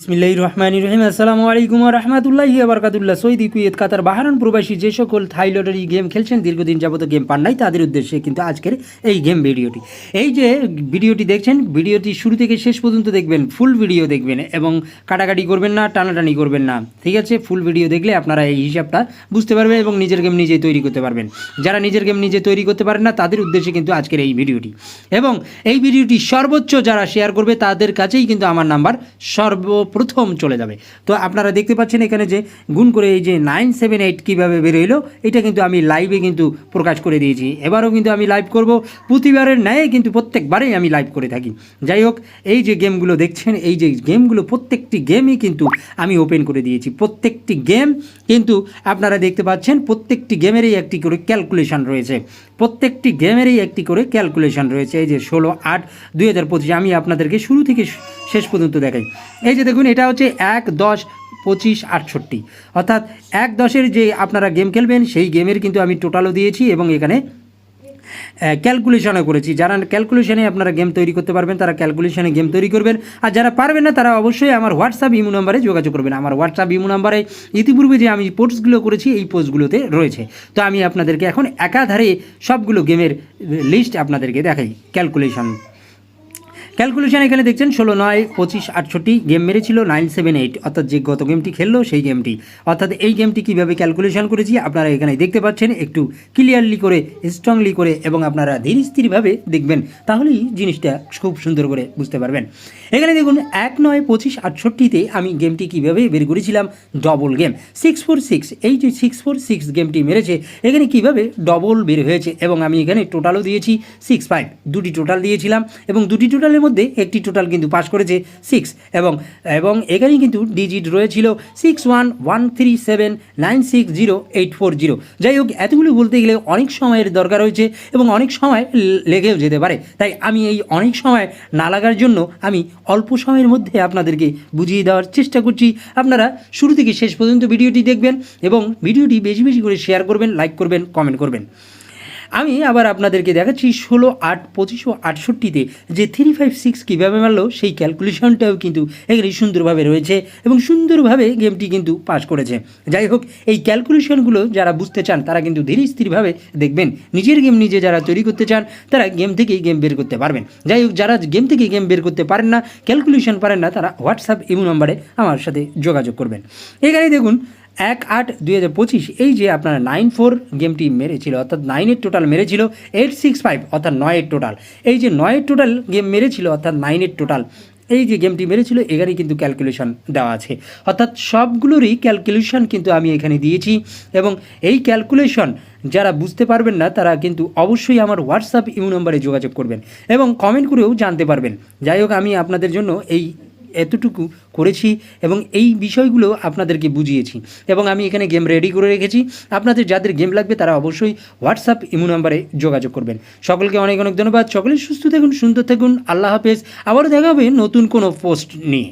ইসমিল্লাহ রহমান রহিম। আসসালামু আলাইকুম রহমতুল্লাহি আবরকাতুল্লাহ সৌদি কুয়েত, কাতার বাহারান প্রবাসী যে সকল থাই লটারি গেম খেলছেন, দীর্ঘদিন যাবত গেম পান নাই, তাদের উদ্দেশ্যে কিন্তু আজকের এই গেম ভিডিওটি। এই যে ভিডিওটি দেখছেন, ভিডিওটি শুরু থেকে শেষ পর্যন্ত দেখবেন, ফুল ভিডিও দেখবেন এবং কাটাকাটি করবেন না, টানাটানি করবেন না। ঠিক আছে? ফুল ভিডিও দেখলে আপনারা এই হিসাবটা বুঝতে পারবেন এবং নিজের গেম নিজেই তৈরি করতে পারবেন। যারা নিজের গেম নিজে তৈরি করতে পারেন না, তাদের উদ্দেশ্যে কিন্তু আজকের এই ভিডিওটি। এবং এই ভিডিওটি সর্বোচ্চ যারা শেয়ার করবে, তাদের কাছেই কিন্তু আমার নাম্বার। সর্বপ্রথম চলে যাবে। তো আপনারা দেখতে পাচ্ছেন এখানে যে গুণ করে এই যে নাইন সেভেন এইট কীভাবে বেরোইলো, এটা কিন্তু আমি লাইভে কিন্তু প্রকাশ করে দিয়েছি। এবারও কিন্তু আমি লাইভ করব, প্রতিবারের ন্যায় কিন্তু প্রত্যেকবারেই আমি লাইভ করে থাকি। যাই হোক, এই যে গেমগুলো দেখছেন, এই যে গেমগুলো প্রত্যেকটি গেমই কিন্তু আমি ওপেন করে দিয়েছি। প্রত্যেকটি গেম কিন্তু আপনারা দেখতে পাচ্ছেন, প্রত্যেকটি গেমেরই একটি করে ক্যালকুলেশন রয়েছে। প্রত্যেকটি গেমেরই একটি করে ক্যালকুলেশন রয়েছে। এই যে ষোলো আট দুই হাজার আমি আপনাদেরকে শুরু থেকে শেষ পর্যন্ত দেখাই। এই যে দেখুন, এটা হচ্ছে এক দশ পঁচিশ আটষট্টি। অর্থাৎ এক দশের যে আপনারা গেম খেলবেন, সেই গেমের কিন্তু আমি টোটালও দিয়েছি এবং এখানে ক্যালকুলেশনও করেছি। যারা ক্যালকুলেশনে আপনারা গেম তৈরি করতে পারবেন, তারা ক্যালকুলেশনে গেম তৈরি করবেন। আর যারা পারবেন না, তারা অবশ্যই আমার হোয়াটসঅ্যাপ ইমো নাম্বারে যোগাযোগ করবেন। আমার হোয়াটসঅ্যাপ ইমো নাম্বারে ইতিপূর্বে যে আমি পোস্টগুলো করেছি, এই পোস্টগুলোতে রয়েছে। তো আমি আপনাদেরকে এখন একাধারে সবগুলো গেমের লিস্ট আপনাদেরকে দেখাই ক্যালকুলেশন ক্যালকুলেশন এখানে দেখছেন, ষোলো নয়, পঁচিশ, আটষট্টি গেম মেরেছিল নাইন সেভেন এইট অর্থাৎ যে গত গেমটি খেললো, সেই গেমটি অর্থাৎ এই গেমটি কীভাবে ক্যালকুলেশন করেছি, আপনারা এখানে দেখতে পাচ্ছেন, একটু ক্লিয়ারলি করে স্ট্রংলি করে, এবং আপনারা ধীর স্থিরভাবে দেখবেন। তাহলেই জিনিসটা খুব সুন্দর করে বুঝতে পারবেন। এখানে দেখুন, এক নয়, পঁচিশ, আটষট্টিতে আমি গেমটি কীভাবে বের করেছিলাম double game six four six এই যে সিক্স ফোর সিক্স গেমটি মেরেছে, এখানে কীভাবে ডবল বের হয়েছে, এবং আমি এখানে টোটালও দিয়েছি সিক্স ফাইভ দুটি টোটাল দিয়েছিলাম, এবং দুটি টোটালের মধ্যে একটি টোটাল কিন্তু পাস করেছে সিক্স এবং এবং এখানে কিন্তু ডিজিট রয়েছিল six one one three seven nine six zero eight four zero যাই হোক, এতগুলো বলতে গেলে অনেক সময়ের দরকার হয়েছে এবং অনেক সময় লেগেও যেতে পারে। তাই আমি এই অনেক সময় না লাগার জন্য আমি অল্প সময়ের মধ্যে আপনাদেরকে বুঝিয়ে দেওয়ার চেষ্টা করছি। আপনারা শুরু থেকে শেষ পর্যন্ত ভিডিওটি দেখবেন এবং ভিডিওটি বেশি বেশি করে শেয়ার করবেন লাইক করবেন কমেন্ট করবেন। আমি আবার আপনাদেরকে দেখাচ্ছি ষোলো আট পঁচিশশো আটষট্টিতে যে থ্রি ফাইভ সিক্স কীভাবে মারলো, সেই ক্যালকুলেশনটাও কিন্তু এখানে সুন্দরভাবে রয়েছে এবং সুন্দরভাবে গেমটি কিন্তু পাস করেছে। যাই হোক, এই ক্যালকুলেশনগুলো যারা বুঝতে চান, তারা কিন্তু ধীরে স্থিরভাবে দেখবেন। নিজের গেম নিজে যারা তৈরি করতে চান, তারা গেম থেকেই গেম বের করতে পারবেন। যাই হোক, যারা গেম থেকে গেম বের করতে পারেন না ক্যালকুলেশন পারেন না, তারা হোয়াটসঅ্যাপ ইমো নম্বরে আমার সাথে যোগাযোগ করবেন। এখানে দেখুন এক আট দুই হাজার পঁচিশ, এই যে আপনার নাইন ফোর গেমটি মেরেছিল, অর্থাৎ নাইনের টোটাল মেরেছিল এইট সিক্স ফাইভ অর্থাৎ নয়ের টোটাল এই যে নয়ের টোটাল গেম মেরেছিল, অর্থাৎ নাইনের টোটাল এই যে গেমটি মেরেছিল, এখানেই কিন্তু ক্যালকুলেশন দেওয়া আছে। অর্থাৎ সবগুলোরই ক্যালকুলেশন কিন্তু আমি এখানে দিয়েছি এবং এই ক্যালকুলেশন যারা বুঝতে পারবেন না, তারা কিন্তু অবশ্যই আমার হোয়াটসঅ্যাপ ইউ নম্বরে যোগাযোগ করবেন এবং কমেন্ট করেও জানতে পারবেন। যাই হোক, আমি আপনাদের জন্য এই এতটুকু করেছি এবং এই বিষয়গুলো আপনাদেরকে বুঝিয়েছি এবং আমি এখানে গেম রেডি করে রেখেছি। আপনাদের যাদের গেম লাগবে তারা অবশ্যই হোয়াটসঅ্যাপ ইমো নাম্বারে যোগাযোগ করবেন। সকলকে অনেক অনেক ধন্যবাদ। সকলে সুস্থ থাকুন, সুন্দর থাকুন। আল্লাহ হাফেজ। আবারও দেখা হবে নতুন কোনো পোস্ট নিয়ে।